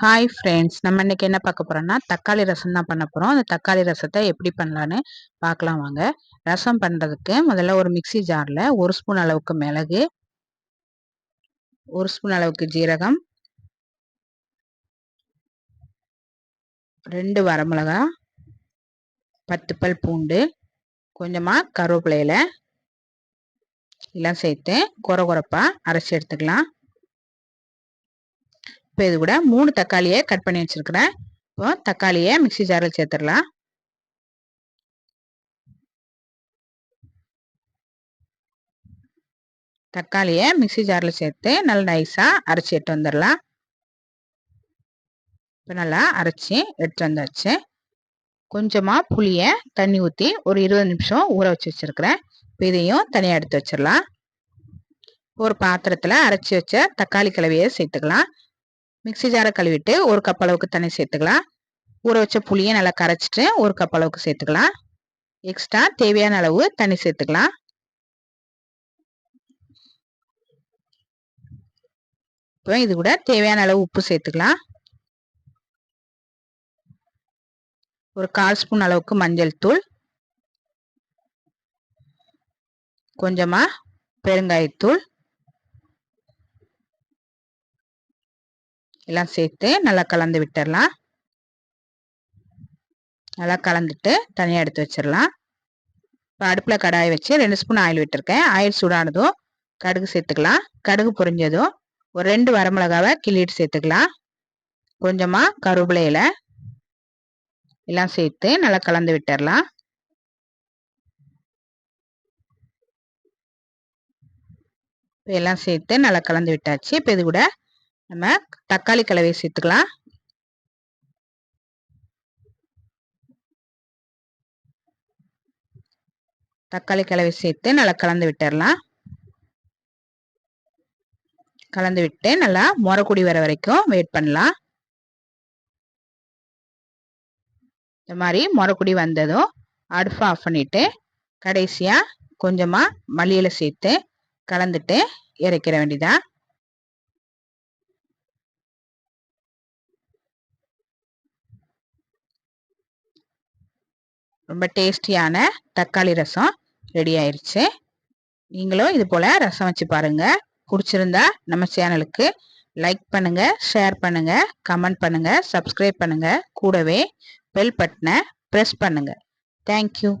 Hi friends நம்ம இன்னைக்கு என்ன பார்க்க போகிறோன்னா தக்காளி ரசம் தான் பண்ண போகிறோம் அந்த தக்காளி ரசத்தை எப்படி பண்ணலான்னு பார்க்கலாம் வாங்க. ரசம் பண்ணுறதுக்கு முதல்ல ஒரு மிக்சி ஜாரில் ஒரு ஸ்பூன் அளவுக்கு மிளகு ஒரு ஸ்பூன் அளவுக்கு ஜீரகம் ரெண்டு வரமிளகா பத்து பல் பூண்டு கொஞ்சமாக கருவேப்பிலையில் எல்லாம் சேர்த்து குறை குறைப்பாக அரைச்சி எடுத்துக்கலாம். இப்போ இது கூட மூணு தக்காளியை கட் பண்ணி வச்சிருக்கிறேன். இப்போ தக்காளியை மிக்சி ஜாரில் சேர்த்துடலாம். தக்காளியை மிக்சி ஜாரில் சேர்த்து நல்லா நைஸாக அரைச்சி எடுத்து வந்துடலாம். இப்போ நல்லா அரைச்சி எடுத்து வந்தாச்சு. கொஞ்சமாக புளியை தண்ணி ஊற்றி ஒரு இருபது நிமிஷம் ஊற வச்சு வச்சுருக்கிறேன். இப்போ இதையும் தனியாக எடுத்து வச்சிடலாம். ஒரு பாத்திரத்தில் அரைச்சி வச்ச தக்காளி கிளவியை சேர்த்துக்கலாம். மிக்சி ஜாரை கழுவிட்டு ஒரு கப் அளவுக்கு தண்ணி சேர்த்துக்கலாம். ஊற வச்ச புளியை நல்லா கரைச்சிட்டு ஒரு கப் அளவுக்கு சேர்த்துக்கலாம். எக்ஸ்ட்ரா தேவையான அளவு தண்ணி சேர்த்துக்கலாம். இப்போ இது கூட தேவையான அளவு உப்பு சேர்த்துக்கலாம். ஒரு கால் ஸ்பூன் அளவுக்கு மஞ்சள் தூள். கொஞ்சமா பெருங்காயத்தூள். எல்லாம் சேர்த்து நல்லா கலந்து விட்டுடலாம் நல்லா கலந்துட்டு தனியாக எடுத்து வச்சிடலாம் இப்போ அடுப்பில் கடாயை வச்சு ரெண்டு ஸ்பூன் ஆயில் விட்டுருக்கேன். ஆயில் சூடானதும் கடுகு சேர்த்துக்கலாம். கடுகு பொரிஞ்சதும் ஒரு ரெண்டு வரமிளகாவை கிள்ளிட்டு சேர்த்துக்கலாம். கொஞ்சமாக கருவேப்பிலையில எல்லாம் சேர்த்து நல்லா கலந்து விட்டுடலாம் எல்லாம் சேர்த்து நல்லா கலந்து விட்டாச்சு. இப்போ இது கூட நம்ம தக்காளி கலவையை சேர்த்துக்கலாம். தக்காளி கலவை சேர்த்து நல்லா கலந்து விட்டுடலாம் கலந்து விட்டு நல்லா முறக்குடி வர வரைக்கும் வெயிட் பண்ணலாம். இந்த மாதிரி முறக்குடி வந்ததும் அடுப்பு ஆஃப் பண்ணிட்டு கடைசியாக கொஞ்சமாக மல்லியில் சேர்த்து கலந்துட்டு இறக்கிற வேண்டியதான் ரொம்ப டேஸ்டியான தக்காளி ரசம் ரெடி ஆயிடுச்சு நீங்களும் இது போல் ரசம் வச்சு பாருங்கள் பிடிச்சிருந்தா நம்ம சேனலுக்கு லைக் பண்ணுங்கள் ஷேர் பண்ணுங்கள் கமெண்ட் பண்ணுங்கள் சப்ஸ்கிரைப் பண்ணுங்கள் கூடவே பெல் பட்டனை ப்ரெஸ் பண்ணுங்கள் தேங்க்யூ